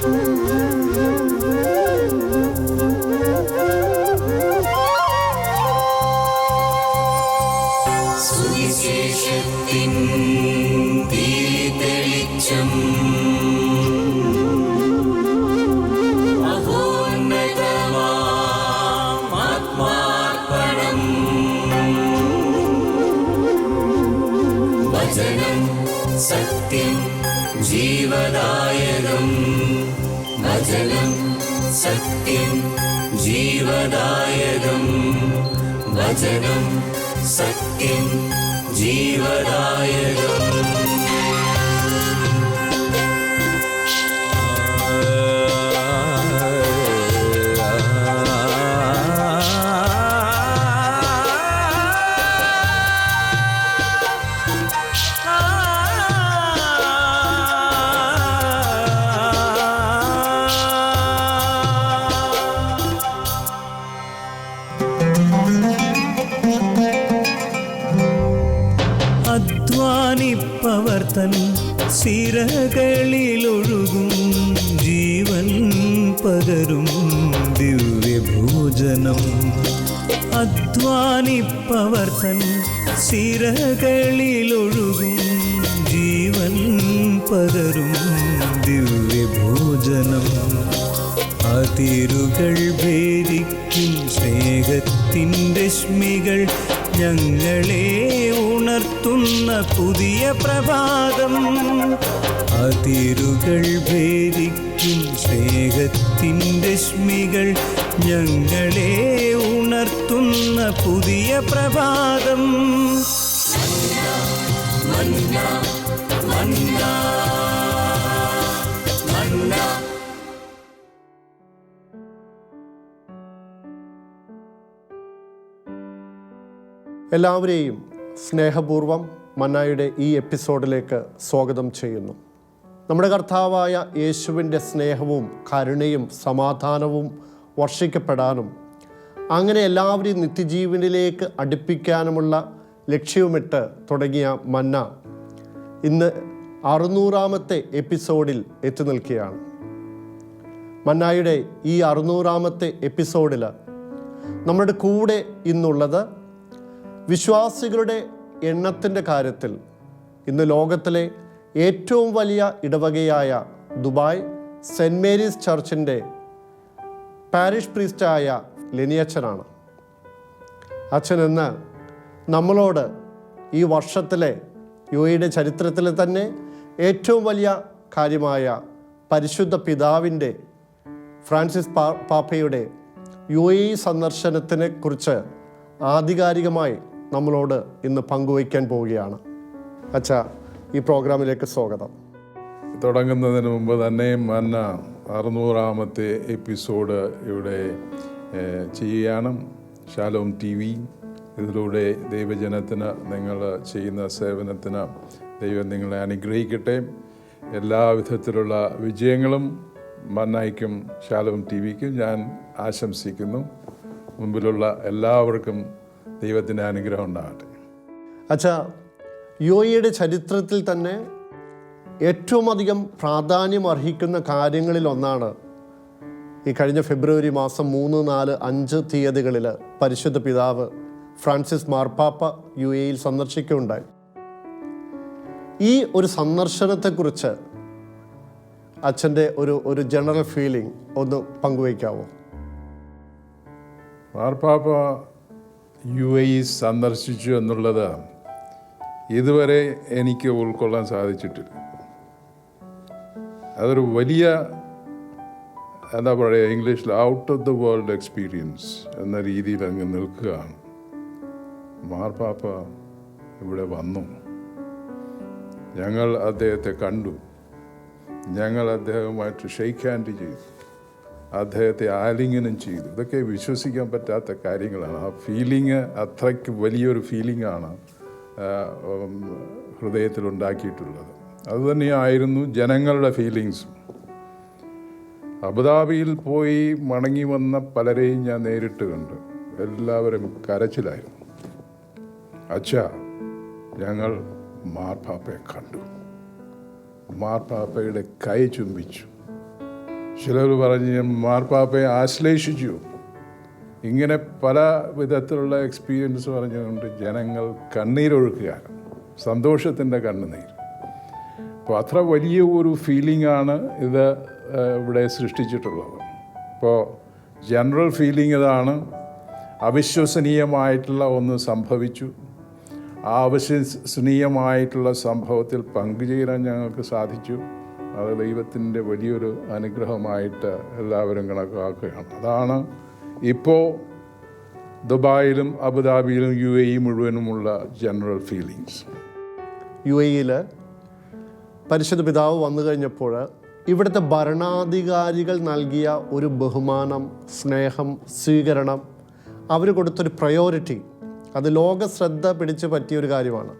സുവിശേഷത്തിൻ തെളിച്ചം മഹോന്നതമാത്മാർപ്പണം. വചനം സത്യം ജീവദായകം വചനം സത്യം ജീവദായകം. വചനം സത്യം ജീവദായകം. അതിരുകൾ ഭേദിക്കും സ്നേഹത്തിന്റെ രശ്മികൾ ഞങ്ങളെ ഉണർത്തുന്ന പുതിയ പ്രഭാതം. എല്ലാവരെയും സ്നേഹപൂർവം മന്നായുടെ ഈ എപ്പിസോഡിലേക്ക് സ്വാഗതം ചെയ്യുന്നു. നമ്മുടെ കർത്താവായ യേശുവിന്റെ സ്നേഹവും കരുണയും സമാധാനവും വർഷിക്കപ്പെടാനും അങ്ങനെ എല്ലാവരെയും നിത്യജീവനിലേക്ക് അടുപ്പിക്കാനുമുള്ള ലക്ഷ്യവുമിട്ട് തുടങ്ങിയ മന്ന ഇന്ന് അറുന്നൂറാമത്തെ എപ്പിസോഡിൽ എത്തി നിൽക്കുകയാണ്. മന്നായുടെ ഈ അറുന്നൂറാമത്തെ എപ്പിസോഡിൽ നമ്മുടെ കൂടെ ഇന്നുള്ളത് വിശ്വാസികളുടെ എണ്ണത്തിന്റെ കാര്യത്തിൽ ഇന്ന് ലോകത്തിലെ ഏറ്റവും വലിയ ഇടവകയായ ദുബായ് സെന്റ് മേരീസ് ചർച്ചിന്റെ പാരിഷ് പ്രീസ്റ്റായ ലെനിയച്ചനാണ്. അച്ഛൻ ഇന്ന് നമ്മളോട് ഈ വർഷത്തിലെ യു എയുടെ ചരിത്രത്തിലെ തന്നെ ഏറ്റവും വലിയ കാര്യമായ പരിശുദ്ധ പിതാവിന്റെ ഫ്രാൻസിസ് പാപ്പയുടെ യു എ സന്ദർശനത്തിനെ കുറിച്ച് ആധികാരികമായി നമ്മളോട് ഇന്ന് പങ്കുവയ്ക്കാൻ പോവുകയാണ്. അച്ഛ ഈ പ്രോഗ്രാമിലേക്ക് സ്വാഗതം. തുടങ്ങുന്നതിന് മുമ്പ് തന്നെ മന്ന അറുന്നൂറാമത്തെ എപ്പിസോഡ് ഇവിടെ ചെയ്യുകയാണ്. ശാലോം ടി വി ഇതിലൂടെ ദൈവജനത്തിന് നിങ്ങൾ ചെയ്യുന്ന സേവനത്തിന് ദൈവം നിങ്ങളെ അനുഗ്രഹിക്കട്ടെ. എല്ലാവിധത്തിലുള്ള വിജയങ്ങളും മന്നായിക്കും ശാലോം ടി വിക്കും ഞാൻ ആശംസിക്കുന്നു. മുമ്പിലുള്ള എല്ലാവർക്കും ദൈവത്തിന്റെ അനുഗ്രഹം ഉണ്ടാകട്ടെ. അച്ഛാ യു എയുടെ ചരിത്രത്തിൽ തന്നെ ഏറ്റവും അധികം പ്രാധാന്യം അർഹിക്കുന്ന കാര്യങ്ങളിൽ ഒന്നാണ് ഈ കഴിഞ്ഞ ഫെബ്രുവരി മാസം മൂന്ന് നാല് അഞ്ച് തീയതികളിൽ പരിശുദ്ധ പിതാവ് ഫ്രാൻസിസ് മാർപ്പാപ്പ യു എയിൽ സന്ദർശിക്കുകയുണ്ടായി. ഈ ഒരു സന്ദർശനത്തെക്കുറിച്ച് അച്ഛന്റെ ഒരു ഒരു ജനറൽ ഫീലിംഗ് ഒന്ന് പങ്കുവയ്ക്കാവോ? മാർപ്പാപ്പ യു എ ഇ സന്ദർശിച്ചു എന്നുള്ളത് ഇതുവരെ എനിക്ക് ഉൾക്കൊള്ളാൻ സാധിച്ചിട്ടില്ല. അതൊരു വലിയ എന്താ പറയുക ഇംഗ്ലീഷിൽ out of the world experience എന്ന രീതിയിൽ അങ്ങ് നിൽക്കുകയാണ്. മാർപ്പാപ്പ ഇവിടെ വന്നു. ഞങ്ങൾ അദ്ദേഹത്തെ കണ്ടു. ഞങ്ങൾ അദ്ദേഹവുമായിട്ട് ഷെയ്ക്ക് ഹാൻഡ് ചെയ്തു. അദ്ദേഹത്തെ ആലിംഗനം ചെയ്തു. ഇതൊക്കെ വിശ്വസിക്കാൻ പറ്റാത്ത കാര്യങ്ങളാണ്. ആ ഫീലിംഗ് അത്രയ്ക്ക് വലിയൊരു ഫീലിംഗാണ് ഹൃദയത്തിലുണ്ടാക്കിയിട്ടുള്ളത് അതുതന്നെയായിരുന്നു ജനങ്ങളുടെ ഫീലിങ്സും അബുദാബിയിൽ പോയി മടങ്ങി വന്ന പലരെയും ഞാൻ നേരിട്ട് കണ്ട്. എല്ലാവരും കരച്ചിലായിരുന്നു. അച്ഛ ഞങ്ങൾ മാർപ്പാപ്പയെ കണ്ടു. മാർപ്പാപ്പയുടെ കൈ ചുംബിച്ചു. ചിലർ പറഞ്ഞ് മാർപ്പാപ്പയെ ആശ്ലേഷിച്ചു. ഇങ്ങനെ പല വിധത്തിലുള്ള എക്സ്പീരിയൻസ് പറഞ്ഞുകൊണ്ട് ജനങ്ങൾ കണ്ണീരൊഴുക്കുകയാണ് സന്തോഷത്തിന്റെ കണ്ണുനീർ അപ്പോൾ അത്ര വലിയ ഒരു ഫീലിംഗ് ആണ് ഇത് ഇവിടെ സൃഷ്ടിച്ചിട്ടുള്ളത്. അപ്പോൾ ജനറൽ ഫീലിംഗ് ഇതാണ്. അവിശ്വസനീയമായിട്ടുള്ള ഒന്ന് സംഭവിച്ചു. ആ അവിശ്വസനീയമായിട്ടുള്ള സംഭവത്തിൽ പങ്കുചേരാൻ ഞങ്ങൾക്ക് സാധിച്ചു. അത് ദൈവത്തിന്റെ വലിയൊരു അനുഗ്രഹമായിട്ട് എല്ലാവരും കണക്കാക്കുകയാണ്. അതാണ് ഇപ്പോൾ ദുബായിലും അബുദാബിയിലും യു എ മുഴുവനുമുള്ള ജനറൽ ഫീലിങ്സ് യു എയിൽ പരിശുദ്ധ പിതാവ് വന്നു കഴിഞ്ഞപ്പോൾ ഇവിടുത്തെ ഭരണാധികാരികൾ നൽകിയ ഒരു ബഹുമാനം സ്നേഹം സ്വീകരണം അവർ കൊടുത്തൊരു പ്രയോറിറ്റി അത് ലോക ശ്രദ്ധ പിടിച്ച് പറ്റിയ ഒരു കാര്യമാണ്.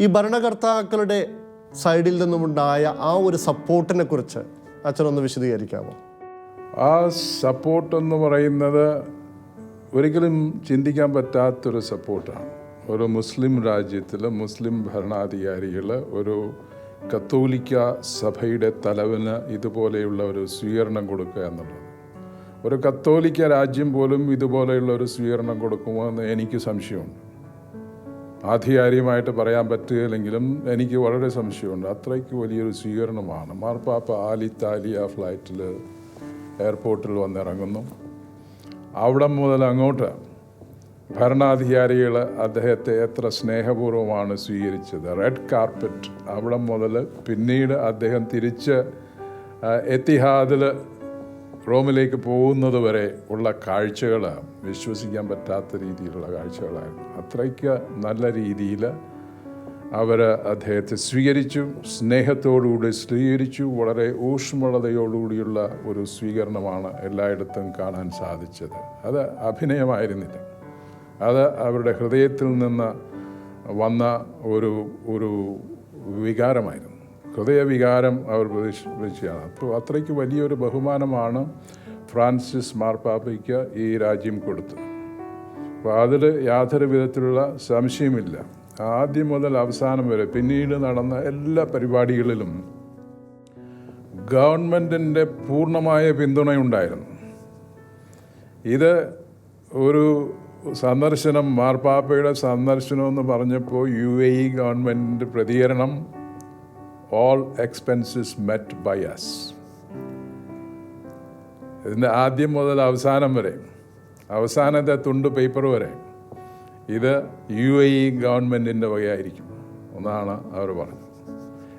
ഈ ഭരണകർത്താക്കളുടെ സൈഡിൽ നിന്നുമുണ്ടായ ആ ഒരു സപ്പോർട്ടിനെ കുറിച്ച് അച്ഛനൊന്ന് വിശദീകരിക്കാമോ? ആ സപ്പോർട്ട് എന്ന് പറയുന്നത് ഒരിക്കലും ചിന്തിക്കാൻ പറ്റാത്തൊരു സപ്പോർട്ടാണ് ഒരു മുസ്ലിം രാജ്യത്തിൽ മുസ്ലിം ഭരണാധികാരികൾ ഒരു കത്തോലിക്ക സഭയുടെ തലവന് ഇതുപോലെയുള്ള ഒരു സ്വീകരണം കൊടുക്കുക എന്നുള്ളത്. ഒരു കത്തോലിക്ക രാജ്യം പോലും ഇതുപോലെയുള്ള ഒരു സ്വീകരണം കൊടുക്കുമോ എന്ന് എനിക്ക് സംശയമുണ്ട്. ആധികാരികമായിട്ട് പറയാൻ പറ്റുകയില്ലെങ്കിലും എനിക്ക് വളരെ സംശയമുണ്ട്. അത്രയ്ക്ക് വലിയൊരു സ്വീകരണമാണ്. മാർപ്പാപ്പ ആലിത്താലിയ ഫ്ലൈറ്റിൽ എയർപോർട്ടിൽ വന്നിറങ്ങുന്നു. അവിടെ മുതൽ അങ്ങോട്ട് ഭരണാധികാരികൾ അദ്ദേഹത്തെ എത്ര സ്നേഹപൂർവമാണ് സ്വീകരിച്ചത്. റെഡ് കാർപ്പറ്റ് അവിടെ മുതൽ പിന്നീട് അദ്ദേഹം തിരിച്ച് എത്തിഹാദിൽ റോമിലേക്ക് പോകുന്നത് വരെ ഉള്ള കാഴ്ചകൾ വിശ്വസിക്കാൻ പറ്റാത്ത രീതിയിലുള്ള കാഴ്ചകളായിരുന്നു. അത്രയ്ക്ക് നല്ല രീതിയിൽ അവർ അദ്ദേഹത്തെ സ്വീകരിച്ചു സ്നേഹത്തോടുകൂടി സ്വീകരിച്ചു വളരെ ഊഷ്മളതയോടുകൂടിയുള്ള ഒരു സ്വീകരണമാണ് എല്ലായിടത്തും കാണാൻ സാധിച്ചത്. അത് അഭിനയമായിരുന്നില്ല. അത് അവരുടെ ഹൃദയത്തിൽ നിന്ന് വന്ന ഒരു ഒരു വികാരമായിരുന്നു. ഹൃദയവികാരം അവർ പ്രതീക്ഷിച്ചാണ് അപ്പോൾ അത്രയ്ക്ക് വലിയൊരു ബഹുമാനമാണ് ഫ്രാൻസിസ് മാർപ്പാപ്പയ്ക്ക് ഈ രാജ്യം കൊടുത്തത്. അപ്പോൾ അതിൽ യാതൊരു വിധത്തിലുള്ള സംശയമില്ല ആദ്യം മുതൽ അവസാനം വരെ പിന്നീട് നടന്ന എല്ലാ പരിപാടികളിലും ഗവൺമെന്റിന്റെ പൂർണമായ പിന്തുണയുണ്ടായിരുന്നു. ഇത് ഒരു സന്ദർശനം മാർപ്പാപ്പയുടെ സന്ദർശനം എന്ന് പറഞ്ഞപ്പോൾ യു എ ഇ ഗവൺമെന്റിന്റെ പ്രതികരണം all expenses met by us ഇതിന്റെ ആദ്യം മുതൽ അവസാനം വരെ അവസാനത്തെ തുണ്ട് പേപ്പർ വരെ ഇത് യു എ ഇ ഗവൺമെന്റിന്റെ വകയായിരിക്കും. എന്നാണ് അവർ പറഞ്ഞത്.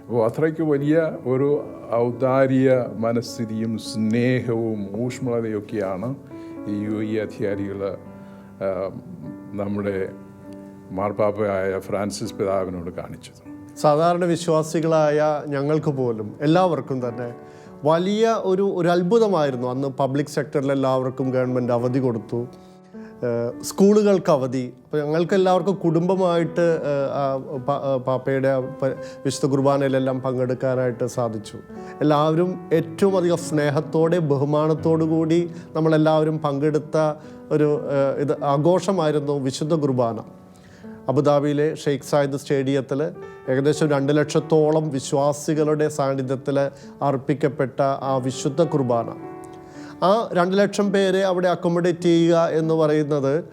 അപ്പോൾ അത്രയ്ക്ക് വലിയ ഒരു ഔദാര്യ മനസ്ഥിതിയും സ്നേഹവും ഊഷ്മളതയൊക്കെയാണ് ഈ യു എ അധികാരികൾ നമ്മുടെ മാർപ്പാപ്പയായ ഫ്രാൻസിസ് പിതാവിനോട് കാണിച്ചത്. സാധാരണ വിശ്വാസികളായ ഞങ്ങൾക്ക് പോലും എല്ലാവർക്കും തന്നെ വലിയ ഒരു ഒരു അത്ഭുതമായിരുന്നു. അന്ന് പബ്ലിക് സെക്ടറിൽ എല്ലാവർക്കും ഗവൺമെന്റ് അവധി കൊടുത്തു. സ്കൂളുകൾക്ക് അവധി. അപ്പോൾ ഞങ്ങൾക്ക് എല്ലാവർക്കും കുടുംബമായിട്ട് പാപ്പയുടെ വിശുദ്ധ കുർബാനയിലെല്ലാം പങ്കെടുക്കാനായിട്ട് സാധിച്ചു. എല്ലാവരും ഏറ്റവും അധികം സ്നേഹത്തോടെ ബഹുമാനത്തോടു കൂടി നമ്മളെല്ലാവരും പങ്കെടുത്ത ഒരു ഇത് ആഘോഷമായിരുന്നു വിശുദ്ധ കുർബാന. അബുദാബിയിലെ ഷെയ്ഖ് സായിദ് സ്റ്റേഡിയത്തിൽ ഏകദേശം രണ്ട് ലക്ഷത്തോളം വിശ്വാസികളുടെ സാന്നിധ്യത്തിൽ അർപ്പിക്കപ്പെട്ട ആ വിശുദ്ധ കുർബാന. ആ രണ്ട് ലക്ഷം പേരെ അവിടെ അക്കോമഡേറ്റ് ചെയ്യുക എന്ന് പറയുന്നത്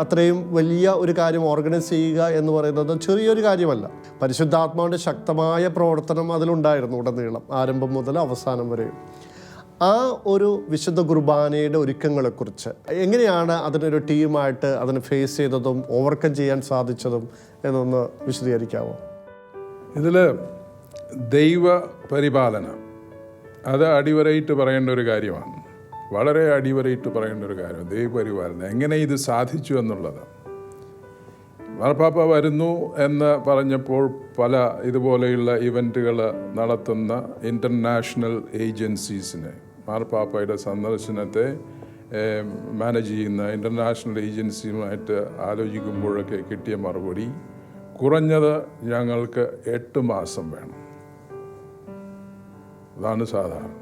അത്രയും വലിയ ഒരു കാര്യം ഓർഗനൈസ് ചെയ്യുക എന്ന് പറയുന്നത് ചെറിയൊരു കാര്യമല്ല. പരിശുദ്ധാത്മാവിന്റെ ശക്തമായ പ്രവർത്തനം അതിലുണ്ടായിരുന്നു ഉടനീളം ആരംഭം മുതൽ അവസാനം വരെയും. ആ ഒരു വിശുദ്ധ കുർബാനയുടെ ഒരുക്കങ്ങളെക്കുറിച്ച് എങ്ങനെയാണ് അതിനൊരു ടീമായിട്ട് അതിനെ ഫേസ് ചെയ്തതും ഓവർകം ചെയ്യാൻ സാധിച്ചതും എന്നൊന്ന് വിശദീകരിക്കാമോ? ഇതിൽ ദൈവ പരിപാലന. അത് അടിവരയിട്ട് പറയേണ്ട ഒരു കാര്യമാണ്. വളരെ അടിവരയിട്ട് പറയേണ്ട ഒരു കാര്യം ദൈവപരിപാലനം എങ്ങനെ ഇത് സാധിച്ചു എന്നുള്ളത്. മാർപ്പാപ്പ വരുന്നു എന്ന് പറഞ്ഞപ്പോൾ പല ഇതുപോലെയുള്ള ഇവന്റുകൾ നടത്തുന്ന ഇന്റർനാഷണൽ ഏജൻസീസിനെ മാർപ്പാപ്പയുടെ സന്ദർശനത്തെ മാനേജ് ചെയ്യുന്ന ഇന്റർനാഷണൽ ഏജൻസിയുമായിട്ട് ആലോചിക്കുമ്പോഴൊക്കെ കിട്ടിയ മറുപടി കുറഞ്ഞത് ഞങ്ങൾക്ക് എട്ട് മാസം വേണം. അതാണ് സാധാരണ.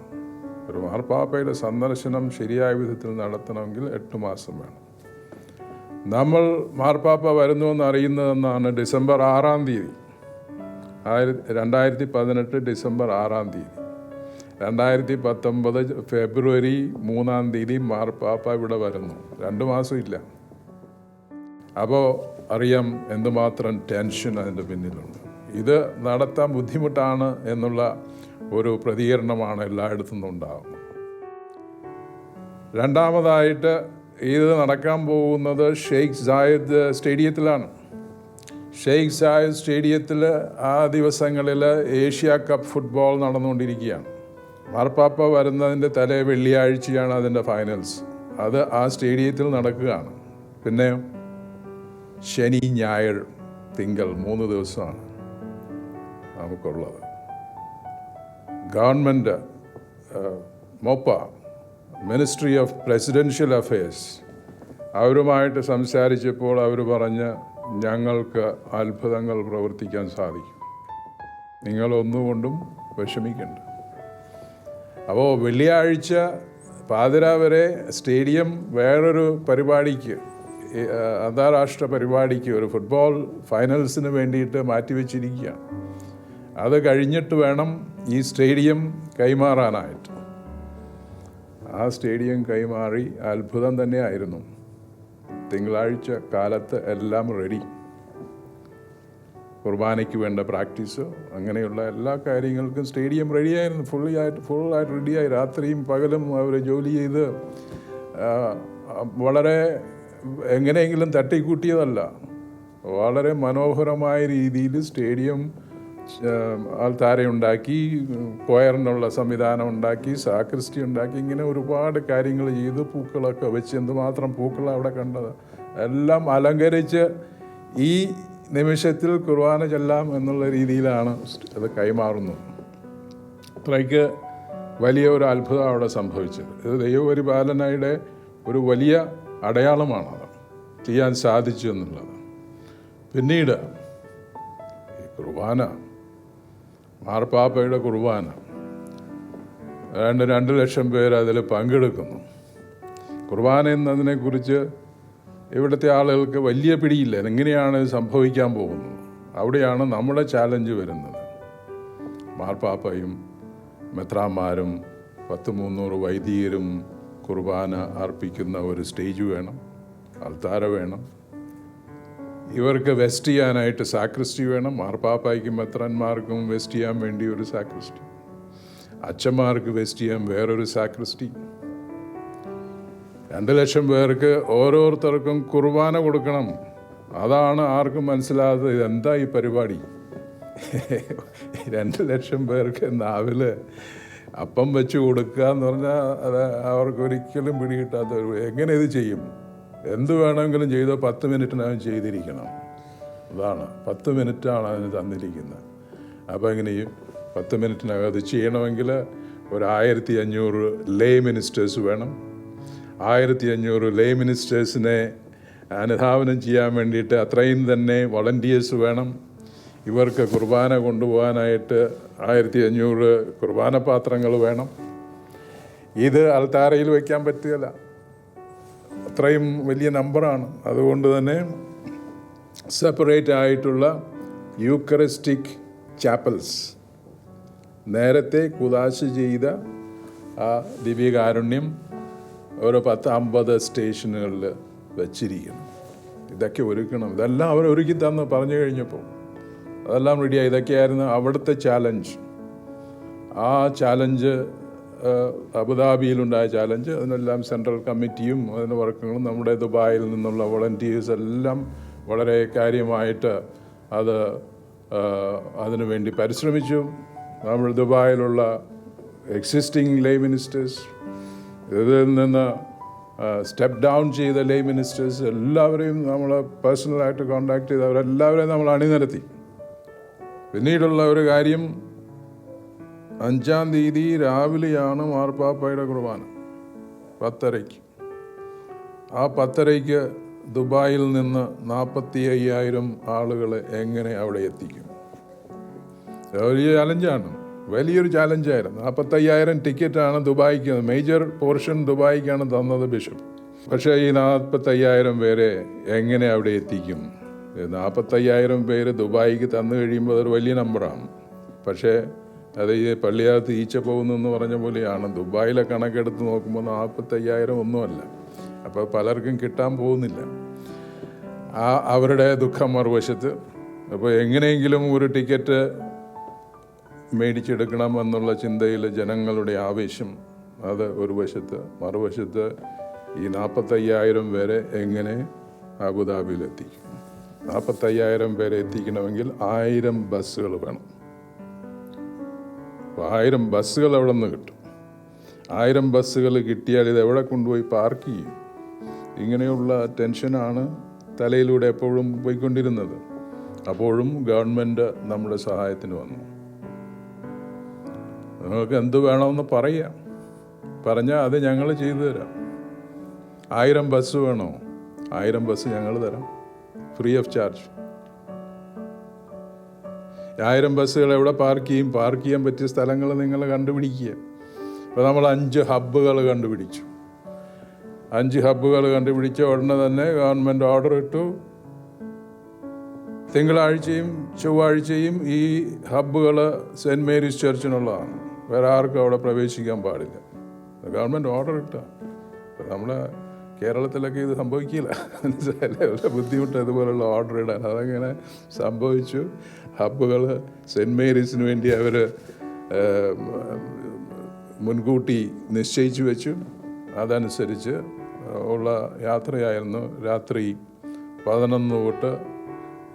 ഒരു മാർപ്പാപ്പയുടെ സന്ദർശനം ശരിയായ വിധത്തിൽ നടത്തണമെങ്കിൽ എട്ട് മാസം വേണം. നമ്മൾ മാർപ്പാപ്പ വരുന്നു എന്ന് അറിയുന്നതെന്നാണ് ഡിസംബർ ആറാം തീയതി. ആയിരത്തി രണ്ടായിരത്തി പതിനെട്ട് ഡിസംബർ ആറാം തീയതി. രണ്ടായിരത്തി പത്തൊമ്പത് ഫെബ്രുവരി മൂന്നാം തീയതി മാർപ്പാപ്പ ഇവിടെ വരുന്നു. രണ്ട് മാസമില്ല അപ്പോൾ അറിയാം എന്തുമാത്രം ടെൻഷൻ അതിന്റെ പിന്നിലുണ്ട്. ഇത് നടത്താൻ ബുദ്ധിമുട്ടാണ് എന്നുള്ള ഒരു പ്രതികരണമാണ് എല്ലായിടത്തു നിന്നും ഉണ്ടാകുന്നത് രണ്ടാമതായിട്ട് ഇത് നടക്കാൻ പോകുന്നത് ഷെയ്ഖ് സായിദ് സ്റ്റേഡിയത്തിലാണ്. ഷെയ്ഖ് സായിദ് സ്റ്റേഡിയത്തിൽ ആ ദിവസങ്ങളിൽ ഏഷ്യ കപ്പ് ഫുട്ബോൾ നടന്നുകൊണ്ടിരിക്കുകയാണ്. മാർപ്പാപ്പ വരുന്നതിന്റെ തലേ വെള്ളിയാഴ്ചയാണ് അതിന്റെ ഫൈനൽസ് അത് ആ സ്റ്റേഡിയത്തിൽ നടക്കുകയാണ്. പിന്നെ ശനി ഞായർ തിങ്കൾ മൂന്ന് ദിവസമാണ് നമുക്കുള്ളത്. ഗവൺമെന്റ് മൊപ്പ മിനിസ്ട്രി ഓഫ് പ്രസിഡൻഷ്യൽ അഫയേഴ്സ് അവരുമായിട്ട് സംസാരിച്ചപ്പോൾ അവർ പറഞ്ഞ് ഞങ്ങൾക്ക് അത്ഭുതങ്ങൾ പ്രവർത്തിക്കാൻ സാധിക്കും. നിങ്ങളൊന്നുകൊണ്ടും വിഷമിക്കണ്ട. അപ്പോൾ വെള്ളിയാഴ്ച പാതിര വരെ സ്റ്റേഡിയം വേറൊരു പരിപാടിക്ക് അന്താരാഷ്ട്ര പരിപാടിക്ക് ഒരു ഫുട്ബോൾ ഫൈനൽസിന് വേണ്ടിയിട്ട് മാറ്റിവെച്ചിരിക്കുകയാണ്. അത് കഴിഞ്ഞിട്ട് വേണം ഈ സ്റ്റേഡിയം കൈമാറാനായിട്ട്. ആ സ്റ്റേഡിയം കൈമാറി അത്ഭുതം തന്നെയായിരുന്നു. തിങ്കളാഴ്ച കാലത്ത് എല്ലാം റെഡി. കുർബാനയ്ക്ക് വേണ്ട പ്രാക്ടീസോ അങ്ങനെയുള്ള എല്ലാ കാര്യങ്ങൾക്കും സ്റ്റേഡിയം റെഡിയായിരുന്നു. ഫുള്ളി ആയിട്ട് ഫുള്ളായിട്ട് റെഡിയായി രാത്രിയും പകലും അവർ ജോലി ചെയ്ത് വളരെ എങ്ങനെയെങ്കിലും തട്ടിക്കൂട്ടിയതല്ല. വളരെ മനോഹരമായ രീതിയിൽ സ്റ്റേഡിയം ആൾത്താര ഉണ്ടാക്കി കൊയറിനുള്ള സംവിധാനം ഉണ്ടാക്കി സാക്രിസ്റ്റി ഉണ്ടാക്കി ഇങ്ങനെ ഒരുപാട് കാര്യങ്ങൾ ചെയ്ത്. പൂക്കളൊക്കെ വെച്ച് എന്തുമാത്രം പൂക്കളാണ് അവിടെ കണ്ടത്. എല്ലാം അലങ്കരിച്ച് ഈ നിമിഷത്തിൽ കുർബാന ചെല്ലാം എന്നുള്ള രീതിയിലാണ് അത് കൈമാറുന്നത്. അത്രയ്ക്ക് വലിയ ഒരു അത്ഭുതം അവിടെ സംഭവിച്ചത്. ഇത് ദൈവപരിപാലനയുടെ ഒരു വലിയ അടയാളമാണ് അത്. ചെയ്യാൻ സാധിച്ചു എന്നുള്ളത്. പിന്നീട് ഈ കുർബാന മാർപ്പാപ്പയുടെ കുർബാന രണ്ട് രണ്ട് ലക്ഷം പേര് അതിൽ പങ്കെടുക്കുന്നു. കുർബാന എന്നതിനെക്കുറിച്ച് ഇവിടുത്തെ ആളുകൾക്ക് വലിയ പിടിയില്ല. എങ്ങനെയാണ് ഇത് സംഭവിക്കാൻ പോകുന്നത്? അവിടെയാണ് നമ്മുടെ ചാലഞ്ച് വരുന്നത്. മാർപ്പാപ്പയും മെത്രാന്മാരും പത്ത് മുന്നൂറ് വൈദികരും കുർബാന അർപ്പിക്കുന്ന ഒരു സ്റ്റേജ് വേണം അൾത്താര വേണം. ഇവർക്ക് വെസ്റ്റ് ചെയ്യാനായിട്ട് സാക്രിസ്റ്റി വേണം. മാർപ്പാപ്പായ്ക്കും മെത്രാന്മാർക്കും വെസ്റ്റ് ചെയ്യാൻ വേണ്ടി ഒരു സാക്രിസ്റ്റി അച്ഛന്മാർക്ക് വെസ്റ്റ് ചെയ്യാൻ വേറൊരു സാക്രിസ്റ്റി രണ്ട് ലക്ഷം പേർക്ക് ഓരോരുത്തർക്കും കുർബാന കൊടുക്കണം. അതാണ് ആർക്കും മനസ്സിലാകാത്തത്. ഇതെന്താ ഈ പരിപാടി? രണ്ട് ലക്ഷം പേർക്ക് നാവിൽ അപ്പം വെച്ച് കൊടുക്കുക എന്ന് പറഞ്ഞാൽ അത് അവർക്ക് ഒരിക്കലും പിടികിട്ടാത്ത ഒരു എങ്ങനെ ഇത് ചെയ്യും? എന്ത് വേണമെങ്കിലും ചെയ്തോ പത്ത് മിനിറ്റിനകം ചെയ്തിരിക്കണം. അതാണ്. പത്ത് മിനിറ്റാണ് അതിന് തന്നിരിക്കുന്നത്. അപ്പോൾ എങ്ങനെയും പത്ത് മിനിറ്റിനകം അത് ചെയ്യണമെങ്കിൽ ഒരു ആയിരത്തി അഞ്ഞൂറ് ലേ മിനിസ്റ്റേഴ്സ് വേണം. ആയിരത്തി അഞ്ഞൂറ് ലേ മിനിസ്റ്റേഴ്സിനെ അനുധാവനം ചെയ്യാൻ വേണ്ടിയിട്ട് അത്രയും തന്നെ വളണ്ടിയേഴ്സ് വേണം. ഇവർക്ക് കുർബാന കൊണ്ടുപോകാനായിട്ട് ആയിരത്തി അഞ്ഞൂറ് കുർബാന പാത്രങ്ങൾ വേണം. ഇത് അൽത്താരയിൽ വയ്ക്കാൻ പറ്റുകയില്ല. അത്രയും വലിയ നമ്പറാണ്. അതുകൊണ്ട് തന്നെ സെപ്പറേറ്റ് ആയിട്ടുള്ള യൂക്കറിസ്റ്റിക് ചാപ്പൽസ് നേരത്തെ കുതാശ ചെയ്ത ആ ദിവ്യകാരുണ്യം ഒരു പത്ത് അമ്പത് സ്റ്റേഷനുകളിൽ വച്ചിരിക്കുന്നു. ഇതൊക്കെ ഒരുക്കണം. ഇതെല്ലാം അവർ ഒരുക്കി തന്നു പറഞ്ഞു കഴിഞ്ഞപ്പോൾ. അതെല്ലാം റെഡിയായി ഇതൊക്കെയായിരുന്നു അവിടുത്തെ ചാലഞ്ച് ആ ചാലഞ്ച് അബുദാബിയിലുണ്ടായ ചാലഞ്ച് അതിനെല്ലാം സെൻട്രൽ കമ്മിറ്റിയും അതിന്റെ വർക്കുകളും നമ്മുടെ ദുബായിൽ നിന്നുള്ള വോളണ്ടിയേഴ്സ് എല്ലാം വളരെ കാര്യമായിട്ട് അത് അതിനുവേണ്ടി അതിനു വേണ്ടി പരിശ്രമിച്ചു. നമ്മൾ ദുബായിലുള്ള എക്സിസ്റ്റിംഗ് ലേ മിനിസ്റ്റേഴ്സ് ഇതിൽ നിന്ന് സ്റ്റെപ്പ് ഡൗൺ ചെയ്ത ലേ മിനിസ്റ്റേഴ്സ് എല്ലാവരെയും നമ്മൾ പേഴ്സണലായിട്ട് കോണ്ടാക്ട് ചെയ്ത് അവരെല്ലാവരെയും നമ്മൾ അണിനിരത്തി. പിന്നീടുള്ള ഒരു കാര്യം അഞ്ചാം തീയതി രാവിലെയാണ് മാർപ്പാപ്പയുടെ കുർബാന പത്തരയ്ക്ക്. ആ പത്തരയ്ക്ക് ദുബായിൽ നിന്ന് നാൽപ്പത്തി അയ്യായിരം ആളുകൾ എങ്ങനെ അവിടെ എത്തിക്കും? വലിയ ചാലഞ്ചാണ് വലിയൊരു ചാലഞ്ചായിരുന്നു. നാൽപ്പത്തയ്യായിരം ടിക്കറ്റാണ് ദുബായിക്ക് മേജർ പോർഷൻ ദുബായിക്കാണ് തന്നത് ബിഷപ്പ്. പക്ഷേ ഈ നാൽപ്പത്തയ്യായിരം പേരെ എങ്ങനെ അവിടെ എത്തിക്കും? നാൽപ്പത്തയ്യായിരം പേര് ദുബായിക്ക് തന്നു കഴിയുമ്പോൾ അതൊരു വലിയ നമ്പറാണ്. പക്ഷേ അത് ഈ പള്ളിയകത്ത് ഈച്ച പോകുന്നു എന്ന് പറഞ്ഞ പോലെയാണ്. ദുബായിലെ കണക്കെടുത്ത് നോക്കുമ്പോൾ നാൽപ്പത്തയ്യായിരം ഒന്നുമല്ല. അപ്പോൾ പലർക്കും കിട്ടാൻ പോകുന്നില്ല. ആ അവരുടെ ദുഃഖം മറുവശത്ത്. അപ്പോൾ എങ്ങനെയെങ്കിലും ഒരു ടിക്കറ്റ് മേടിച്ചെടുക്കണം എന്നുള്ള ചിന്തയിൽ ജനങ്ങളുടെ ആവേശം അത് ഒരു വശത്ത് മറുവശത്ത് ഈ നാൽപ്പത്തയ്യായിരം പേരെ എങ്ങനെ അബുദാബിയിൽ എത്തിക്കും നാൽപ്പത്തയ്യായിരം പേരെ എത്തിക്കണമെങ്കിൽ ആയിരം ബസ്സുകൾ വേണം. അപ്പോൾ ആയിരം ബസ്സുകൾ അവിടെ നിന്ന് കിട്ടും? ആയിരം ബസ്സുകൾ കിട്ടിയാൽ ഇത് എവിടെ കൊണ്ടുപോയി പാർക്ക് ചെയ്യും? ഇങ്ങനെയുള്ള ടെൻഷനാണ് തലയിലൂടെ എപ്പോഴും പോയിക്കൊണ്ടിരുന്നത്. അപ്പോഴും ഗവൺമെന്റ് നമ്മുടെ സഹായത്തിന് വന്നു. നിങ്ങൾക്ക് എന്ത് വേണമെന്ന് പറയാം. പറഞ്ഞാൽ അത് ഞങ്ങൾ ചെയ്തു തരാം. ആയിരം ബസ് വേണോ? ആയിരം ബസ് ഞങ്ങൾ തരാം. Free of charge. ആയിരം ബസ്സുകൾ എവിടെ പാർക്ക് ചെയ്യും? പാർക്ക് ചെയ്യാൻ പറ്റിയ സ്ഥലങ്ങൾ നിങ്ങൾ കണ്ടുപിടിക്കുക. ഇപ്പോൾ നമ്മൾ അഞ്ച് ഹബ്ബുകൾ കണ്ടുപിടിച്ചു. അഞ്ച് ഹബ്ബുകൾ കണ്ടുപിടിച്ച ഉടനെ തന്നെ ഗവൺമെന്റ് ഓർഡർ ഇട്ടു. തിങ്കളാഴ്ചയും ചൊവ്വാഴ്ചയും ഈ ഹബ്ബുകൾ സെന്റ് മേരീസ് ചർച്ചിനുള്ളതാണ്. വേറെ ആർക്കും അവിടെ പ്രവേശിക്കാൻ പാടില്ല. ഗവൺമെന്റ് ഓർഡർ ഇട്ട. നമ്മളെ കേരളത്തിലൊക്കെ ഇത് സംഭവിക്കില്ല. വളരെ ബുദ്ധിമുട്ട് ഇതുപോലുള്ള ഓർഡർ ഇടാൻ. അതങ്ങനെ സംഭവിച്ചു. ഹബ്ബുകൾ സെന്റ് മേരീസിന് വേണ്ടി അവർ മുൻകൂട്ടി നിശ്ചയിച്ചു വെച്ചു. അതനുസരിച്ച് ഉള്ള യാത്രയായിരുന്നു രാത്രി പതിനൊന്ന് തൊട്ട്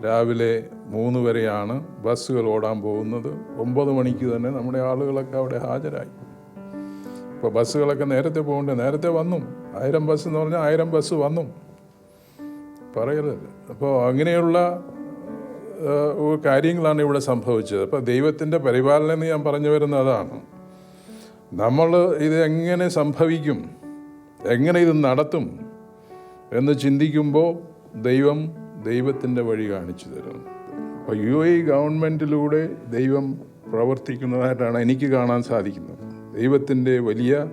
രാവിലെ മൂന്ന് വരെയാണ് ബസ്സുകൾ ഓടാൻ പോകുന്നത്. ഒമ്പത് മണിക്ക് തന്നെ നമ്മുടെ ആളുകളൊക്കെ അവിടെ ഹാജരായി. ഇപ്പോൾ ബസ്സുകളൊക്കെ നേരത്തെ പോകണ്ടേ? നേരത്തെ വന്നു. ആയിരം ബസ് എന്ന് പറഞ്ഞാൽ ആയിരം ബസ് വന്നു. പറയരുത്. അപ്പോൾ അങ്ങനെയുള്ള കാര്യങ്ങളാണ് ഇവിടെ സംഭവിച്ചത്. അപ്പോൾ ദൈവത്തിന്റെ പരിപാലനം എന്ന് ഞാൻ പറഞ്ഞു വരുന്ന അതാണ്. നമ്മൾ ഇത് എങ്ങനെ സംഭവിക്കും? എങ്ങനെ ഇത് നടത്തും? എന്ന് ചിന്തിക്കുമ്പോൾ ദൈവം ദൈവത്തിന്റെ വഴി കാണിച്ചു തരും അപ്പോൾ യു എ ഗവൺമെന്റിലൂടെ ദൈവം പ്രവർത്തിക്കുന്നതായിട്ടാണ് എനിക്ക് കാണാൻ സാധിക്കുന്നത്. ദൈവത്തിന്റെ വലിയ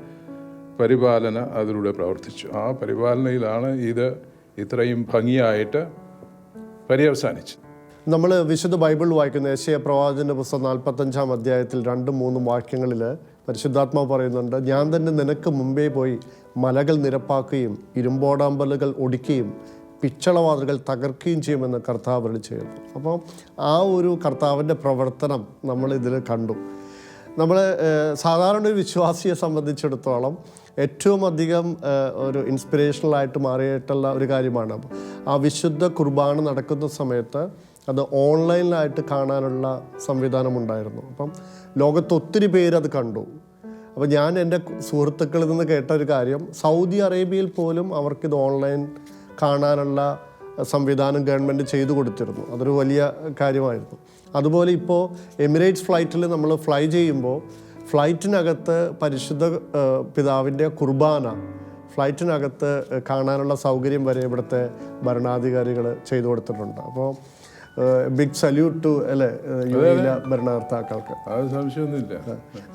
പരിപാലന അതിലൂടെ പ്രവർത്തിച്ചു. ആ പരിപാലനയിലാണ് ഇത് ഇത്രയും ഭംഗിയായിട്ട് പര്യവസാനിച്ചത്. നമ്മൾ വിശുദ്ധ ബൈബിൾ വായിക്കുന്ന ഏഷ്യ പ്രവാചന്റെ പുസ്തകം നാൽപ്പത്തഞ്ചാം അധ്യായത്തിൽ രണ്ടും മൂന്നും വാക്യങ്ങളിൽ പരിശുദ്ധാത്മാവ് പറയുന്നുണ്ട് ഞാൻ തന്നെ നിനക്ക് മുമ്പേ പോയി മലകൾ നിരപ്പാക്കുകയും ഇരുമ്പോടാമ്പലുകൾ ഒടിക്കുകയും പിച്ചളവാതിലുകൾ തകർക്കുകയും ചെയ്യുമെന്ന് കർത്താവ് അരുളി ചെയ്യുന്നു. അപ്പോൾ ആ ഒരു കർത്താവിന്റെ പ്രവർത്തനം നമ്മൾ ഇതിൽ കണ്ടു. നമ്മൾ സാധാരണ ഒരു വിശ്വാസിയെ സംബന്ധിച്ചിടത്തോളം ഏറ്റവും അധികം ഒരു ഇൻസ്പിറേഷണൽ ആയിട്ട് മാറിയിട്ടുള്ള ഒരു കാര്യമാണ് ആ വിശുദ്ധ കുർബാന നടക്കുന്ന സമയത്ത് അത് ഓൺലൈനിലായിട്ട് കാണാനുള്ള സംവിധാനം ഉണ്ടായിരുന്നു. അപ്പം ലോകത്ത് ഒത്തിരി പേര് അത് കണ്ടു. അപ്പോൾ ഞാൻ എന്റെ സുഹൃത്തുക്കളിൽ നിന്ന് കേട്ട ഒരു കാര്യം സൗദി അറേബ്യയിൽ പോലും അവർക്കിത് ഓൺലൈൻ കാണാനുള്ള സംവിധാനം ഗവൺമെന്റ് ചെയ്തു കൊടുത്തിരുന്നു. അതൊരു വലിയ കാര്യമായിരുന്നു. അതുപോലെ ഇപ്പോൾ എമിറേറ്റ്സ് ഫ്ലൈറ്റിൽ നമ്മൾ ഫ്ലൈ ചെയ്യുമ്പോൾ ഫ്ലൈറ്റിനകത്ത് പരിശുദ്ധ പിതാവിന്റെ കുർബാന ഫ്ലൈറ്റിനകത്ത് കാണാനുള്ള സൗകര്യം വരെ ഇവിടുത്തെ ഭരണാധികാരികൾ ചെയ്തു കൊടുത്തിട്ടുണ്ട്. അപ്പോൾ ബിഗ് സല്യൂട്ട് ടു അല്ലേ ഏഹ്, യു എയിലെ ഭരണകർത്താക്കൾക്ക്. അത് സംശയമൊന്നുമില്ല.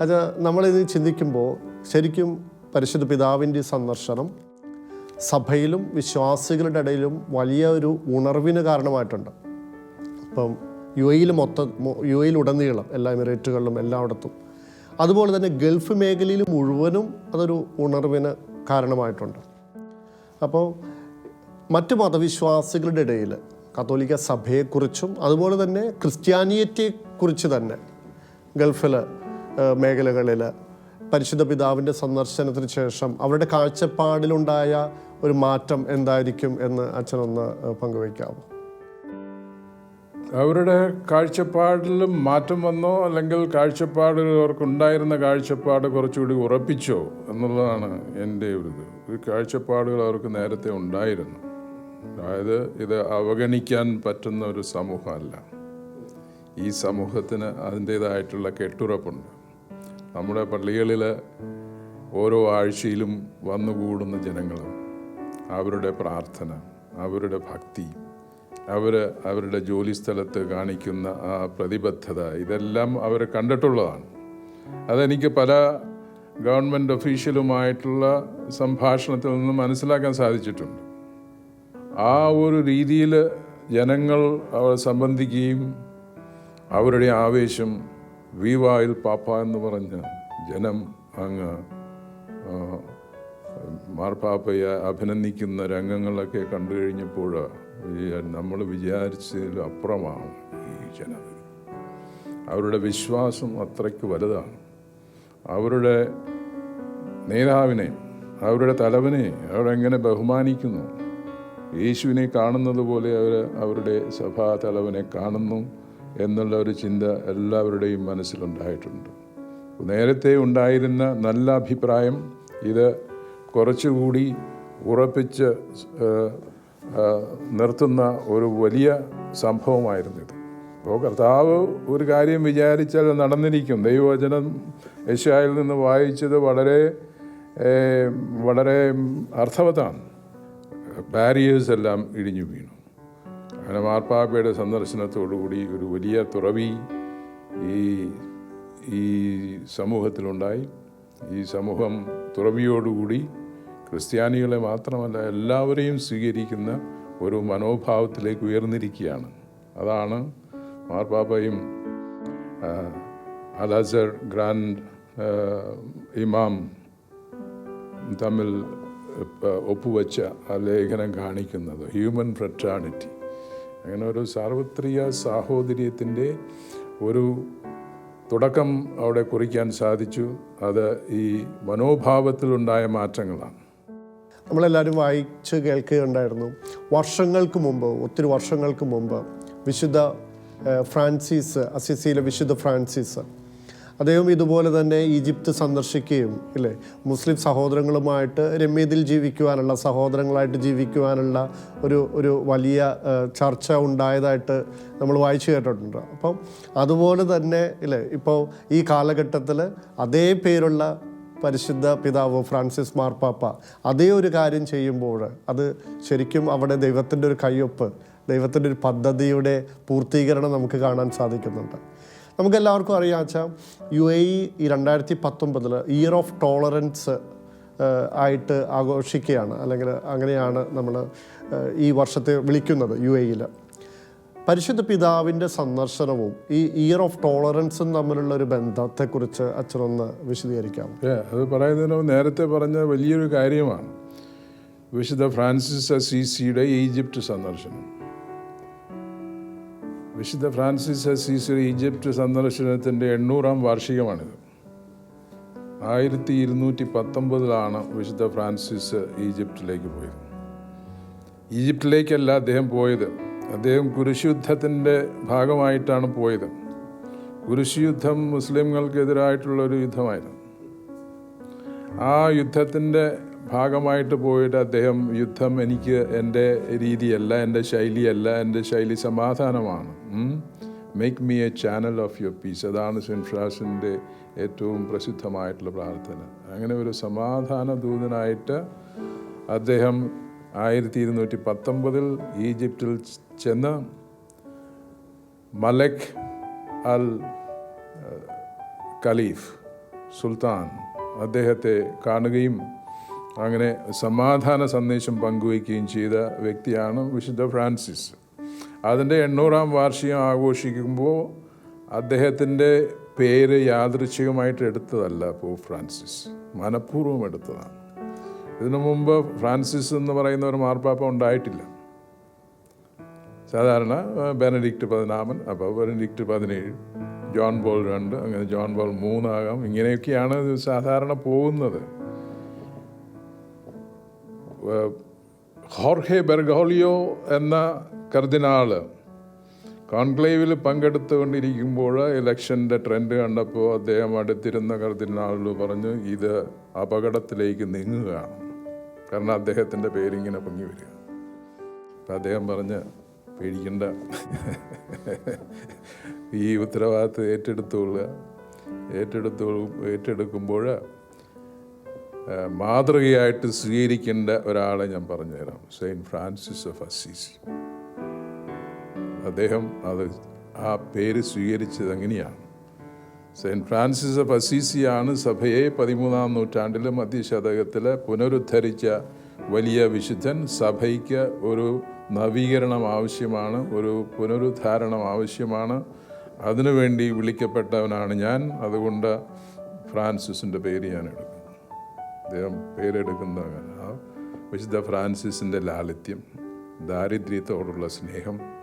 അത്. നമ്മളിത് ചിന്തിക്കുമ്പോൾ ശരിക്കും പരിശുദ്ധ പിതാവിന്റെ സന്ദർശനം സഭയിലും വിശ്വാസികളുടെ ഇടയിലും വലിയ ഒരു ഉണർവിന് കാരണമായിട്ടുണ്ട്. ഇപ്പം യു എയിൽ മൊത്തം യു എയിൽ ഉടനീളം എല്ലാ എമിറേറ്റുകളിലും എല്ലായിടത്തും. അതുപോലെ തന്നെ ഗൾഫ് മേഖലയിൽ മുഴുവനും അതൊരു ഉണർവിന് കാരണമായിട്ടുണ്ട്. അപ്പോൾ മറ്റ് മതവിശ്വാസികളുടെ ഇടയിൽ കത്തോലിക്ക സഭയെക്കുറിച്ചും അതുപോലെ തന്നെ ക്രിസ്ത്യാനിയറ്റിയെക്കുറിച്ച് തന്നെ ഗൾഫിൽ മേഖലകളിൽ പരിശുദ്ധ പിതാവിന്റെ സന്ദർശനത്തിന് ശേഷം അവരുടെ കാഴ്ചപ്പാടിലുണ്ടായ ഒരു മാറ്റം എന്തായിരിക്കും എന്ന് അച്ഛനൊന്ന് പങ്കുവയ്ക്കാമോ അവരുടെ കാഴ്ചപ്പാടിലും മാറ്റം വന്നോ അല്ലെങ്കിൽ കാഴ്ചപ്പാടുകൾ അവർക്കുണ്ടായിരുന്ന കാഴ്ചപ്പാട് കുറച്ചുകൂടി ഉറപ്പിച്ചോ എന്നുള്ളതാണ് എന്റെ ഒരു ഇത്. ഒരു കാഴ്ചപ്പാടുകൾ അവർക്ക് നേരത്തെ ഉണ്ടായിരുന്നു. അതായത് ഇത് അവഗണിക്കാൻ പറ്റുന്ന ഒരു സമൂഹമല്ല. ഈ സമൂഹത്തിന് അതിന്റേതായിട്ടുള്ള കെട്ടുറപ്പുണ്ട്. നമ്മുടെ പള്ളികളിൽ ഓരോ ആഴ്ചയിലും വന്നുകൂടുന്ന ജനങ്ങൾ അവരുടെ പ്രാർത്ഥന അവരുടെ ഭക്തി അവർ അവരുടെ ജോലി സ്ഥലത്ത് കാണിക്കുന്ന ആ പ്രതിബദ്ധത ഇതെല്ലാം അവർ കണ്ടിട്ടുള്ളതാണ്. അതെനിക്ക് പല ഗവൺമെന്റ് ഒഫീഷ്യലുമായിട്ടുള്ള സംഭാഷണത്തിൽ നിന്ന് മനസ്സിലാക്കാൻ സാധിച്ചിട്ടുണ്ട്. ആ ഒരു രീതിയിൽ ജനങ്ങൾ അവർ സംബന്ധിക്കുകയും അവരുടെ ആവേശം വിവായിൽ പാപ്പ എന്ന് പറഞ്ഞ് ജനം അങ്ങ് മാർപ്പാപ്പയെ അഭിനന്ദിക്കുന്ന രംഗങ്ങളൊക്കെ കണ്ടു കഴിഞ്ഞപ്പോൾ ഈ നമ്മൾ വിചാരിച്ചതിലും അപ്പുറമാണ് ഈ ജനത അവരുടെ വിശ്വാസം അത്രയ്ക്ക് വലുതാണ്. അവരുടെ നേതാവിനെ അവരുടെ തലവനെ അവരെങ്ങനെ ബഹുമാനിക്കുന്നു? യേശുവിനെ കാണുന്നത് പോലെ അവർ അവരുടെ സഭാ തലവനെ കാണുന്നു എന്നുള്ള ഒരു ചിന്ത എല്ലാവരുടെയും മനസ്സിലുണ്ടായിട്ടുണ്ട്. നേരത്തെ ഉണ്ടായിരുന്ന നല്ല അഭിപ്രായം ഇത് കുറച്ചുകൂടി ഉറപ്പിച്ച് നിർത്തുന്ന ഒരു വലിയ സംഭവമായിരുന്നു ഇത്. അപ്പോൾ കർത്താവ് ഒരു കാര്യം വിചാരിച്ചാൽ നടന്നിരിക്കും. ദൈവവചനം യശായിൽ നിന്ന് വായിച്ചത് വളരെ വളരെ അർത്ഥവത്താണ്. ബാരിയേഴ്സ് എല്ലാം ഇടിഞ്ഞു വീണു. അങ്ങനെ മാർപ്പാപ്പയുടെ സന്ദർശനത്തോടുകൂടി ഒരു വലിയ തുറവി ഈ ഈ സമൂഹത്തിലുണ്ടായി. ഈ സമൂഹം തുറവിയോടുകൂടി ക്രിസ്ത്യാനികളെ മാത്രമല്ല എല്ലാവരെയും സ്വീകരിക്കുന്ന ഒരു മനോഭാവത്തിലേക്ക് ഉയർന്നിരിക്കുകയാണ്. അതാണ് മാർപ്പാപ്പയും അലാസർ ഗ്രാൻഡ് ഇമാം തമ്മിൽ ഒപ്പുവെച്ച ലേഖനം കാണിക്കുന്നത് ഹ്യൂമൻ ഫ്രറ്റാണിറ്റി. അങ്ങനെ ഒരു സാർവത്രിക സാഹോദര്യത്തിന്റെ ഒരു തുടക്കം അവിടെ കുറിക്കാൻ സാധിച്ചു. അത് ഈ മനോഭാവത്തിലുണ്ടായ മാറ്റങ്ങളാണ്. നമ്മളെല്ലാവരും വായിച്ച് കേൾക്കുകയുണ്ടായിരുന്നു. വർഷങ്ങൾക്ക് മുമ്പ് ഒത്തിരി വർഷങ്ങൾക്ക് മുമ്പ് വിശുദ്ധ ഫ്രാൻസിസ് അസിസിയിലെ വിശുദ്ധ ഫ്രാൻസിസ്. അദ്ദേഹം ഇതുപോലെ തന്നെ ഈജിപ്ത് സന്ദർശിക്കുകയും ഇല്ലേ? മുസ്ലിം സഹോദരങ്ങളുമായിട്ട് രമ്യതിൽ ജീവിക്കുവാനുള്ള സഹോദരങ്ങളായിട്ട് ജീവിക്കുവാനുള്ള ഒരു ഒരു വലിയ ചർച്ച ഉണ്ടായതായിട്ട് നമ്മൾ വായിച്ചു കേട്ടിട്ടുണ്ട്. അപ്പം അതുപോലെ തന്നെ ഇല്ലേ? ഇപ്പോൾ ഈ കാലഘട്ടത്തിൽ അതേ പേരുള്ള പരിശുദ്ധ പിതാവ് ഫ്രാൻസിസ് മാർപ്പാപ്പ അതേ ഒരു കാര്യം ചെയ്യുമ്പോൾ അത് ശരിക്കും അവിടെ ദൈവത്തിന്റെ ഒരു കയ്യൊപ്പ് ദൈവത്തിന്റെ ഒരു പദ്ധതിയുടെ പൂർത്തീകരണം നമുക്ക് കാണാൻ സാധിക്കുന്നുണ്ട്. നമുക്കെല്ലാവർക്കും അറിയാം വെച്ചാൽ യു എ ഇ രണ്ടായിരത്തി പത്തൊമ്പതിൽ ഇയർ ഓഫ് ടോളറൻസ് ആയിട്ട് ആഘോഷിക്കുകയാണ്. അല്ലെങ്കിൽ അങ്ങനെയാണ് നമ്മൾ ഈ വർഷത്തെ വിളിക്കുന്നത് യു എ യിൽ പരിശുദ്ധ പിതാവിന്റെ സന്ദർശനവും ഈ ഇയർ ഓഫ് ടോളറൻസും തമ്മിലുള്ള ഒരു ബന്ധത്തെക്കുറിച്ച് അച്ഛനൊന്ന് വിശദീകരിക്കാം അത് പറയുന്നതിന് നേരത്തെ പറഞ്ഞ വലിയൊരു കാര്യമാണ്. വിശുദ്ധ ഫ്രാൻസിസ് അസീസിയുടെ ഈജിപ്റ്റ് സന്ദർശനം. വിശുദ്ധ ഫ്രാൻസിസ് അസീസിയുടെ ഈജിപ്റ്റ് സന്ദർശനത്തിന്റെ എണ്ണൂറാം വാർഷികമാണിത്. ആയിരത്തി ഇരുന്നൂറ്റി പത്തൊമ്പതിലാണ് വിശുദ്ധ ഫ്രാൻസിസ് ഈജിപ്തിലേക്ക് പോയത്. ഈജിപ്തിലേക്കല്ല അദ്ദേഹം പോയത്. അദ്ദേഹം കുരിശുദ്ധത്തിന്റെ ഭാഗമായിട്ടാണ് പോയത്. കുരിശുയുദ്ധം മുസ്ലിങ്ങൾക്കെതിരായിട്ടുള്ള ഒരു യുദ്ധമായിരുന്നു. ആ യുദ്ധത്തിന്റെ ഭാഗമായിട്ട് പോയിട്ട് അദ്ദേഹം യുദ്ധം എനിക്ക് എന്റെ രീതിയല്ല എന്റെ ശൈലിയല്ല എന്റെ ശൈലി സമാധാനമാണ്. Make me a channel of your peace അതാണ് സിൻഫ്രാസിന്റെ ഏറ്റവും പ്രസിദ്ധമായിട്ടുള്ള പ്രാർത്ഥന. അങ്ങനെ ഒരു സമാധാന ദൂതനായിട്ട് അദ്ദേഹം ആയിരത്തി ഇരുന്നൂറ്റി പത്തൊമ്പതിൽ ഈജിപ്തിൽ ചെന്ന് മലക് അൽ ഖലീഫ് സുൽത്താൻ അദ്ദേഹത്തെ കാണുകയും അങ്ങനെ സമാധാന സന്ദേശം പങ്കുവയ്ക്കുകയും ചെയ്ത വ്യക്തിയാണ് വിശുദ്ധ ഫ്രാൻസിസ്. അതിന്റെ എണ്ണൂറാം വാർഷികം ആഘോഷിക്കുമ്പോൾ അദ്ദേഹത്തിന്റെ പേര് യാദൃച്ഛികമായിട്ട് എടുത്തതല്ല പോപ്പ് ഫ്രാൻസിസ്. മനഃപൂർവം എടുത്തതാണ്. ഇതിനു മുമ്പ് ഫ്രാൻസിസ് എന്ന് പറയുന്ന ഒരു മാർപ്പാപ്പ ഉണ്ടായിട്ടില്ല. സാധാരണ ബെനഡിക്റ്റ് പതിനാമൻ അപ്പോൾ ബെനഡിക്റ്റ് പതിനേഴ് ജോൺ ബോൾ രണ്ട് അങ്ങനെ ജോൺ ബോൾ മൂന്നാകാം ഇങ്ങനെയൊക്കെയാണ് സാധാരണ പോകുന്നത്. ഹോർഹെ ബെർഗോളിയോ എന്ന കർദിനാൾ കോൺക്ലേവിൽ പങ്കെടുത്തുകൊണ്ടിരിക്കുമ്പോൾ ഇലക്ഷന്റെ ട്രെൻഡ് കണ്ടപ്പോൾ അദ്ദേഹം അടുത്തിരുന്ന കർദിനാളിൽ പറഞ്ഞു ഇത് അപകടത്തിലേക്ക് നീങ്ങുകയാണ്. കാരണം അദ്ദേഹത്തിന്റെ പേരിങ്ങനെ പൊങ്ങി വരിക. അപ്പം അദ്ദേഹം പറഞ്ഞ് പേടിക്കണ്ട. ഈ ഉത്തരവാദിത്വം ഏറ്റെടുത്തുകൊള്ളുക. ഏറ്റെടുത്തു ഏറ്റെടുക്കുമ്പോൾ മാതൃകയായിട്ട് സ്വീകരിക്കേണ്ട ഒരാളെ ഞാൻ പറഞ്ഞുതരാം. സെയിന്റ് ഫ്രാൻസിസ് ഓഫ് അസീസ് അദ്ദേഹം അത് ആ പേര് സ്വീകരിച്ചത് എങ്ങനെയാണ്? സെയിന്റ് ഫ്രാൻസിസ് ഓഫ് അസീസിയാണ് സഭയെ പതിമൂന്നാം നൂറ്റാണ്ടിലെ മധ്യശതകത്തിൽ പുനരുദ്ധരിച്ച വലിയ വിശുദ്ധൻ. സഭയ്ക്ക് ഒരു നവീകരണം ആവശ്യമാണ് ഒരു പുനരുദ്ധാരണം ആവശ്യമാണ്. അതിനുവേണ്ടി വിളിക്കപ്പെട്ടവനാണ് ഞാൻ. അതുകൊണ്ട് ഫ്രാൻസിസിന്റെ പേര് ഞാൻ എടുക്കും അദ്ദേഹം പേരെടുക്കുന്ന വിശുദ്ധ ഫ്രാൻസിസിന്റെ ലാളിത്യം ദാരിദ്ര്യത്തോടുള്ള സ്നേഹം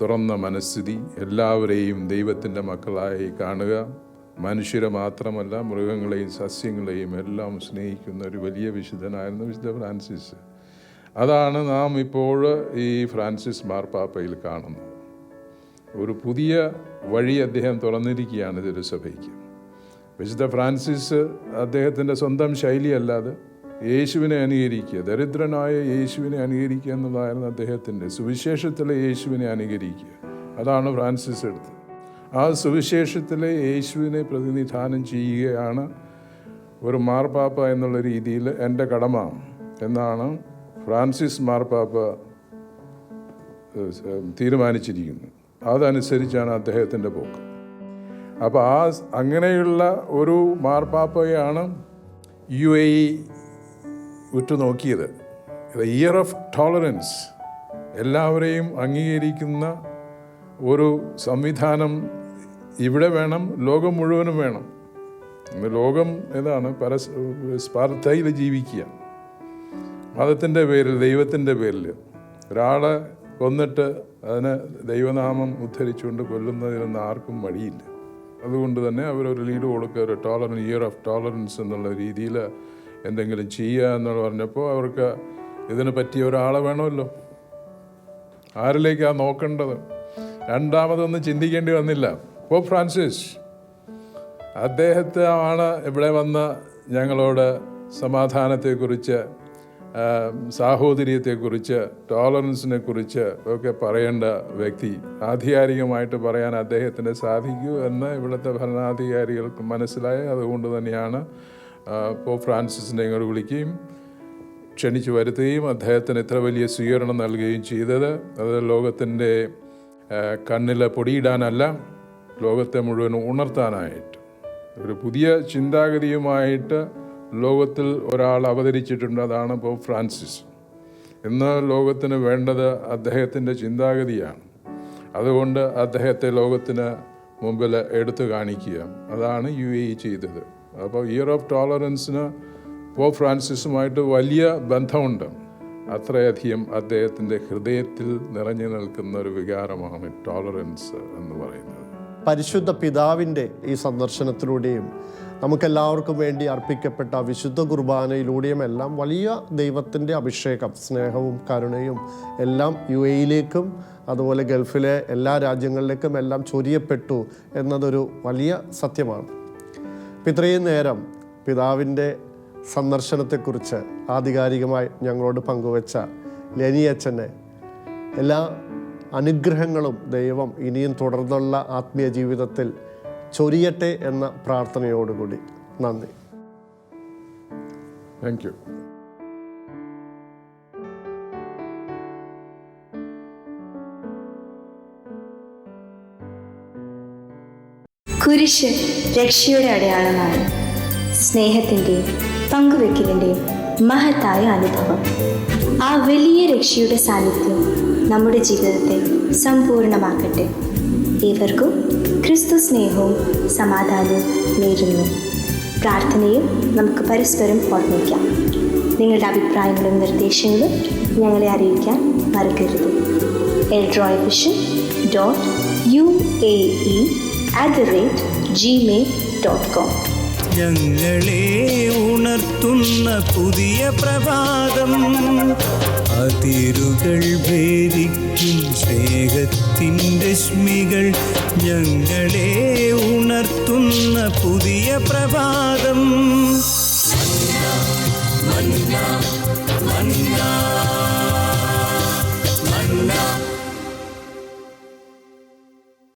തുറന്ന മനസ്ഥിതി എല്ലാവരെയും ദൈവത്തിന്റെ മക്കളായി കാണുക. മനുഷ്യരെ മാത്രമല്ല മൃഗങ്ങളെയും സസ്യങ്ങളെയും എല്ലാം സ്നേഹിക്കുന്ന ഒരു വലിയ വിശുദ്ധനായിരുന്നു വിശുദ്ധ ഫ്രാൻസിസ്. അതാണ് നാം ഇപ്പോൾ ഈ ഫ്രാൻസിസ് മാർപ്പാപ്പയിൽ കാണുന്നത്. ഒരു പുതിയ വഴി അദ്ദേഹം തുറന്നിരിക്കുകയാണ് തിരുസഭയ്ക്ക് വിശുദ്ധ ഫ്രാൻസിസ് അദ്ദേഹത്തിന്റെ സ്വന്തം ശൈലിയല്ലാതെ യേശുവിനെ അനുകരിക്കുക. ദരിദ്രനായ യേശുവിനെ അനുകരിക്കുക എന്നുള്ളതായിരുന്നു അദ്ദേഹത്തിന്റെ സുവിശേഷത്തിലെ യേശുവിനെ അനുകരിക്കുക. അതാണ് ഫ്രാൻസിസ് എടുത്തത്. ആ സുവിശേഷത്തിലെ യേശുവിനെ പ്രതിനിധാനം ചെയ്യുകയാണ് ഒരു മാർപ്പാപ്പ എന്നുള്ള രീതിയിൽ എന്റെ കടമ എന്നാണ് ഫ്രാൻസിസ് മാർപ്പാപ്പ തീരുമാനിച്ചിരിക്കുന്നു തീരുമാനിച്ചിരിക്കുന്നത്. അതനുസരിച്ചാണ് അദ്ദേഹത്തിന്റെ പോക്ക്. അപ്പോൾ ആ അങ്ങനെയുള്ള ഒരു മാർപ്പാപ്പയാണ് യു എ ഇ ഉറ്റുനോക്കിയത് ഇയർ ഓഫ് ടോളറൻസ് എല്ലാവരെയും അംഗീകരിക്കുന്ന ഒരു സംവിധാനം ഇവിടെ വേണം ലോകം മുഴുവനും വേണം. ഇന്ന് ലോകം ഏതാണ്? പരസ് സ്പാർത്തയിൽ ജീവിക്കുക. മതത്തിന്റെ പേരിൽ ദൈവത്തിന്റെ പേരിൽ. ഒരാളെ കൊന്നിട്ട് അതിന് ദൈവനാമം ഉദ്ധരിച്ചുകൊണ്ട് കൊല്ലുന്നതിനൊന്നും ആർക്കും മടിയില്ല അതുകൊണ്ട് തന്നെ അവരൊരു ലീഡ് കൊടുക്കുക ഒരു ടോളറൻസ് ഇയർ ഓഫ് ടോളറൻസ് എന്നുള്ള രീതിയിൽ എന്തെങ്കിലും ചെയ്യുക എന്ന് പറഞ്ഞപ്പോൾ അവർക്ക് ഇതിന് പറ്റിയ ഒരാളെ വേണമല്ലോ. ആരിലേക്കാണ് നോക്കേണ്ടത്? രണ്ടാമതൊന്നും ചിന്തിക്കേണ്ടി വന്നില്ല. പോപ്പ് ഫ്രാൻസിസ് അദ്ദേഹത്തെ ആണ് ഇവിടെ വന്ന് ഞങ്ങളോട് സമാധാനത്തെക്കുറിച്ച് സാഹോദര്യത്തെക്കുറിച്ച് ടോളറൻസിനെ കുറിച്ച് ഒക്കെ പറയേണ്ട വ്യക്തി. ആധികാരികമായിട്ട് പറയാൻ അദ്ദേഹത്തിന് സാധിക്കൂ എന്ന് ഇവിടുത്തെ ഭരണാധികാരികൾക്ക് മനസ്സിലായി. അതുകൊണ്ട് തന്നെയാണ് പോപ്പ് ഫ്രാൻസിസിനെ ഇങ്ങോട്ട് വിളിക്കുകയും ക്ഷണിച്ചു വരുത്തുകയും അദ്ദേഹത്തിന് ഇത്ര വലിയ സ്വീകരണം നൽകുകയും ചെയ്തത്. അത് ലോകത്തിന്റെ കണ്ണിൽ പൊടിയിടാനല്ല ലോകത്തെ മുഴുവൻ ഉണർത്താനായിട്ട്. ഒരു പുതിയ ചിന്താഗതിയുമായിട്ട് ലോകത്തിൽ ഒരാൾ അവതരിച്ചിട്ടുണ്ട്. അതാണ് പോപ്പ് ഫ്രാൻസിസ്. ഇന്ന് ലോകത്തിന് വേണ്ടത് അദ്ദേഹത്തിന്റെ ചിന്താഗതിയാണ്. അതുകൊണ്ട് അദ്ദേഹത്തെ ലോകത്തിന് മുമ്പിൽ എടുത്തു കാണിക്കുക. അതാണ് യു എ ചെയ്തത്. അപ്പോൾ ഇയർ ഓഫ് ടോളറൻസിന് പോപ്പ് ഫ്രാൻസിസുമായിട്ട് വലിയ ബന്ധമുണ്ട്. അത്രയധികം അദ്ദേഹത്തിന്റെ ഹൃദയത്തിൽ നിറഞ്ഞു നിൽക്കുന്ന ഒരു വികാരമാണ് ടോളറൻസ് എന്ന് പറയുന്നത്. പരിശുദ്ധ പിതാവിന്റെ ഈ സന്ദർശനത്തിലൂടെയും നമുക്കെല്ലാവർക്കും വേണ്ടി അർപ്പിക്കപ്പെട്ട വിശുദ്ധ കുർബാനയിലൂടെയും എല്ലാം വലിയ ദൈവത്തിന്റെ അഭിഷേകം സ്നേഹവും കരുണയും എല്ലാം യു എയിലേക്കും അതുപോലെ ഗൾഫിലെ എല്ലാ രാജ്യങ്ങളിലേക്കും എല്ലാം ചൊരിയപ്പെട്ടു എന്നതൊരു വലിയ സത്യമാണ്. അപ്പം നേരം പിതാവിന്റെ സന്ദർശനത്തെക്കുറിച്ച് ആധികാരികമായി ഞങ്ങളോട് പങ്കുവച്ച ലെനിയച്ചനെ എല്ലാ അനുഗ്രഹങ്ങളും ദൈവം ഇനിയും തുടർന്നുള്ള ആത്മീയ ജീവിതത്തിൽ ചൊരിയട്ടെ എന്ന പ്രാർത്ഥനയോടുകൂടി. നന്ദി. താങ്ക് യു കുരിശ് രക്ഷയുടെ അടയാളമാണ്. സ്നേഹത്തിന്റെയും പങ്കുവെക്കലിന്റെയും മഹത്തായ അനുഭവം. ആ വലിയ രക്ഷയുടെ സാന്നിധ്യം നമ്മുടെ ജീവിതത്തെ സമ്പൂർണമാക്കട്ടെ ഏവർക്കും ക്രിസ്തു സ്നേഹവും സമാധാനവും നേരുന്നു. പ്രാർത്ഥനയും നമുക്ക് പരസ്പരം ഓർമ്മിക്കാം. നിങ്ങളുടെ അഭിപ്രായങ്ങളും നിർദ്ദേശങ്ങളും ഞങ്ങളെ അറിയിക്കാൻ മറക്കരുത്. Eldroy vision dot U A E at the Gmail dot com ഞങ്ങളെ ഉണർത്തുന്ന പുതിയ പ്രഭാതം. അതിരുകൾ ഭേദിക്കും സ്നേഹത്തിന്റെ രശ്മികൾ. ഞങ്ങളെ ഉണർത്തുന്ന പുതിയ പ്രഭാതം. മന്ന.